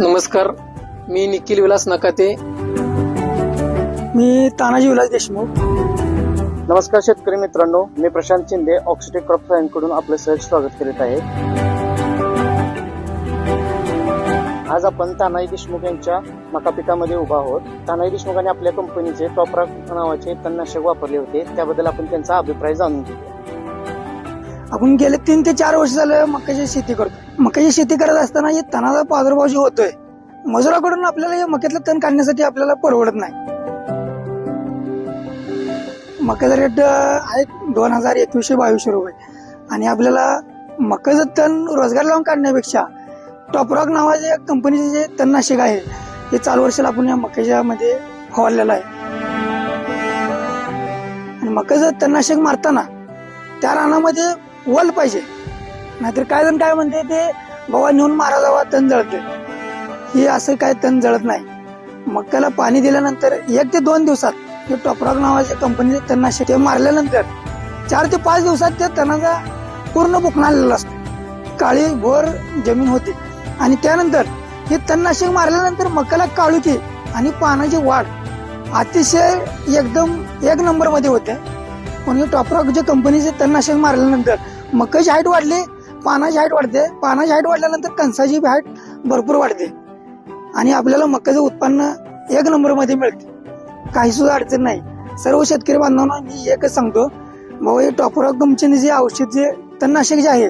नमस्कार. मी निखिल विलास नकाते. मी तानाजी विलास देशमुख. नमस्कार शेतकरी मित्रांनो मी प्रशांत शिंदे ऑक्सिटेक क्रॉप सायन्सकडून आपलं सहज स्वागत करीत आहे. आज आपण तानाई देशमुख यांच्या मका पिकामध्ये उभा आहोत. तानाई देशमुखांनी आपल्या कंपनीचे टॉपरा नावाचे तणनाशक वापरले होते. त्याबद्दल आपण त्यांचा अभिप्राय जाणून घेऊया. आपण गेले तीन ते चार वर्ष झालं मक्याची शेती करतो. मक्याची शेती करत असताना हे तणाचा प्रादुर्भाव जो होतोय मजुराकडून आपल्याला हे मक्यातलं तण काढण्यासाठी आपल्याला परवडत नाही. मक्याचा रेट आहे दोन हजार एकवीसशे बावीसशे रुपये. आणि आपल्याला मक्याचं तण रोजगार लावून काढण्यापेक्षा टॉपरॉक नावाच्या कंपनीचे जे तणनाशक आहे हे चालू वर्षाला आपण या मक्याच्या मध्ये फवारलेलं आहे. आणि मक्याचं तणनाशक मारताना त्या रानामध्ये वल पाहिजे. नाहीतर काय जण काय म्हणते ते बाबा नेऊन मारा जावा तण जळते हे असं काय तण जळत नाही. मक्याला पाणी दिल्यानंतर एक ते दोन दिवसात हे टॉपरॉक नावाच्या कंपनीचे तणनाशक ते मारल्यानंतर चार ते पाच दिवसात त्या तणाचा पूर्ण बुकणा आलेला असतो. काळी भोर जमीन होते. आणि त्यानंतर हे तणनाशक मारल्यानंतर मक्याला काळुकी आणि पानाची वाढ अतिशय एकदम एक नंबरमध्ये होते. पण हे टॉपरॉक जे कंपनीचे तणनाशक मारल्यानंतर. मकाची हाईट वाढली पानाची हाईट वाढते. पानाची हाईट वाढल्यानंतर कणसाची हाईट भरपूर वाढते. आणि आपल्याला मक्याचं उत्पन्न एक नंबरमध्ये मिळते. काही सुद्धा अडचण नाही. सर्व शेतकरी बांधवांना मी एकच सांगतो बाबा हे टॉपरॉक कंपनीचे औषध जे तणनाशक जे आहे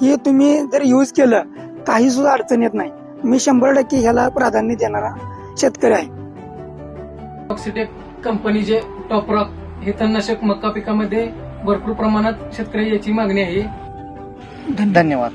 हे तुम्ही जर यूज केलं काही सुद्धा अडचण येत नाही. मी शंभर टक्के ह्याला प्राधान्य देणारा शेतकरी आहे. ऑक्सिटेक कंपनीचे टॉपरॉक हे तणनाशक मका पिकामध्ये भरपूर प्रमाणात शेतकरी याची मागणी आहे. धन्यवाद.